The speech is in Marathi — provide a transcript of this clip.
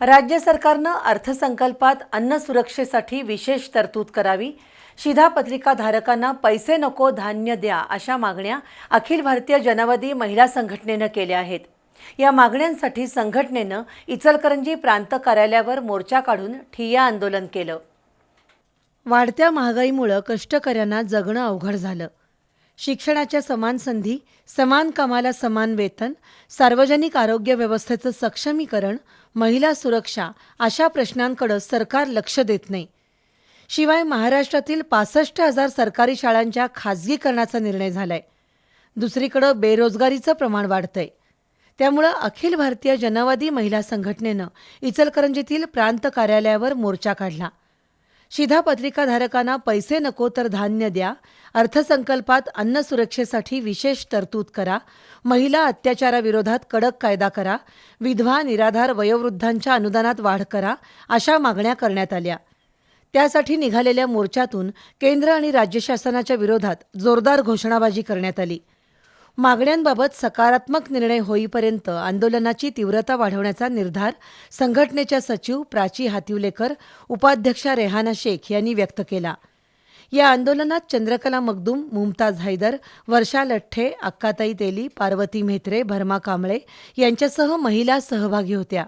राज्य सरकारनं अर्थसंकल्पात अन्न सुरक्षेसाठी विशेष तरतूद करावी. शिधापत्रिका धारकांना पैसे नको धान्य द्या अशा मागण्या अखिल भारतीय जनवादी महिला संघटनेनं केल्या आहेत. या मागण्यांसाठी संघटनेनं इचलकरंजी प्रांत कार्यालयावर मोर्चा काढून ठिय्या आंदोलन केलं. वाढत्या महागाईमुळं कष्टकऱ्यांना जगणं अवघड झालं. शिक्षणाच्या समान संधी समान कामाला समान वेतन सार्वजनिक आरोग्य व्यवस्थेचं सक्षमीकरण महिला सुरक्षा अशा प्रश्नांकडे सरकार लक्ष देत नाही. शिवाय महाराष्ट्रातील पासष्ट हजार सरकारी शाळांच्या खाजगीकरणाचा निर्णय झालाय. दुसरीकडं बेरोजगारीचं प्रमाण वाढतंय. त्यामुळं अखिल भारतीय जनवादी महिला संघटनेनं इचलकरंजीतील प्रांत कार्यालयावर मोर्चा काढला. शिधापत्रिकाधारकांना पैसे नको तर धान्य द्या अर्थसंकल्पात अन्न सुरक्षेसाठी विशेष तरतूद करा महिला अत्याचाराविरोधात कडक कायदा करा विधवा निराधार वयोवृद्धांच्या अनुदानात वाढ करा अशा मागण्या करण्यात आल्या. त्यासाठी निघालेल्या मोर्चातून केंद्र आणि राज्य शासनाच्या विरोधात जोरदार घोषणाबाजी करण्यात आली. मागण्यांबाबत सकारात्मक निर्णय होईपर्यंत आंदोलनाची तीव्रता वाढवण्याचा निर्धार संघटनेच्या सचिव प्राची हातिवलेकर उपाध्यक्षा रेहाना शेख यांनी व्यक्त केला. या आंदोलनात चंद्रकला मगदूम मुमताज हैदर वर्षा लठ्ठे अक्काताई तेली पार्वती म्हेत्रे भरमा कांबळे यांच्यासह महिला सहभागी होत्या.